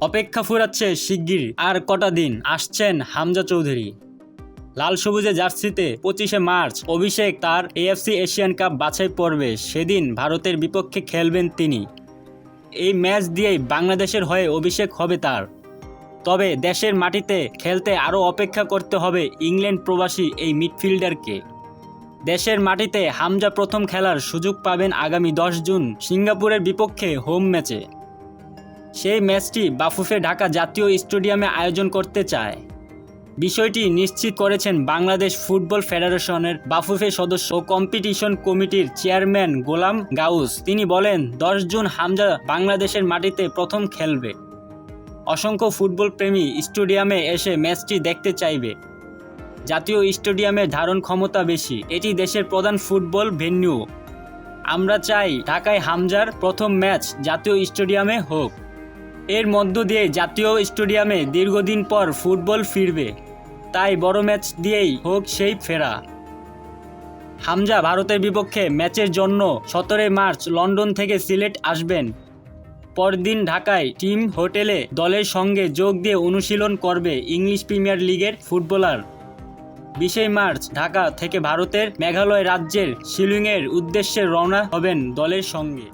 অপেক্ষা ফুরাচ্ছে শিগগির। আর কটা দিন? আসছেন হামজা চৌধুরী। লাল সবুজে জার্সিতে পঁচিশে মার্চ, অভিষেক তার এএফসি এশিয়ান কাপ বাছাই পর্বে সেদিন ভারতের বিপক্ষে খেলবেন তিনি। এই ম্যাচ দিয়েই বাংলাদেশের হয়ে অভিষেক হবে তার। তবে দেশের মাটিতে খেলতে আরও অপেক্ষা করতে হবে ইংল্যান্ড প্রবাসী এই মিডফিল্ডারকে। দেশের মাটিতে হামজা প্রথম খেলার সুযোগ পাবেন আগামী দশ জুন সিঙ্গাপুরের বিপক্ষে হোম ম্যাচে। সেই ম্যাচটি বাফুফে ঢাকা জাতীয় স্টেডিয়ামে আয়োজন করতে চায়। বিষয়টি নিশ্চিত করেছেন বাংলাদেশ ফুটবল ফেডারেশনের বাফুফে সদস্য ও কম্পিটিশন কমিটির চেয়ারম্যান গোলাম গাউস। তিনি বলেন, দশ জুন হামজা বাংলাদেশের মাটিতে প্রথম খেলবে। অসংখ্য ফুটবল প্রেমী স্টেডিয়ামে এসে ম্যাচটি দেখতে চাইবে। জাতীয় স্টেডিয়ামের ধারণ ক্ষমতা বেশি। এটি দেশের প্রধান ফুটবল ভেন্যু। আমরা চাই ঢাকায় হামজার প্রথম ম্যাচ জাতীয় স্টেডিয়ামে হোক। এর মধ্য দিয়ে জাতীয় স্টেডিয়ামে দীর্ঘদিন পর ফুটবল ফিরবে। তাই বড় ম্যাচ দিয়েই হোক সেই ফেরা। হামজা ভারতের বিপক্ষে ম্যাচের জন্য সতেরোই মার্চ লন্ডন থেকে সিলেট আসবেন। পরদিন ঢাকায় টিম হোটেলে দলের সঙ্গে যোগ দিয়ে অনুশীলন করবে ইংলিশ প্রিমিয়ার লিগের ফুটবলার। বিশে মার্চ ঢাকা থেকে ভারতের মেঘালয় রাজ্যের শিলংয়ের উদ্দেশ্যে রওনা হবেন দলের সঙ্গে।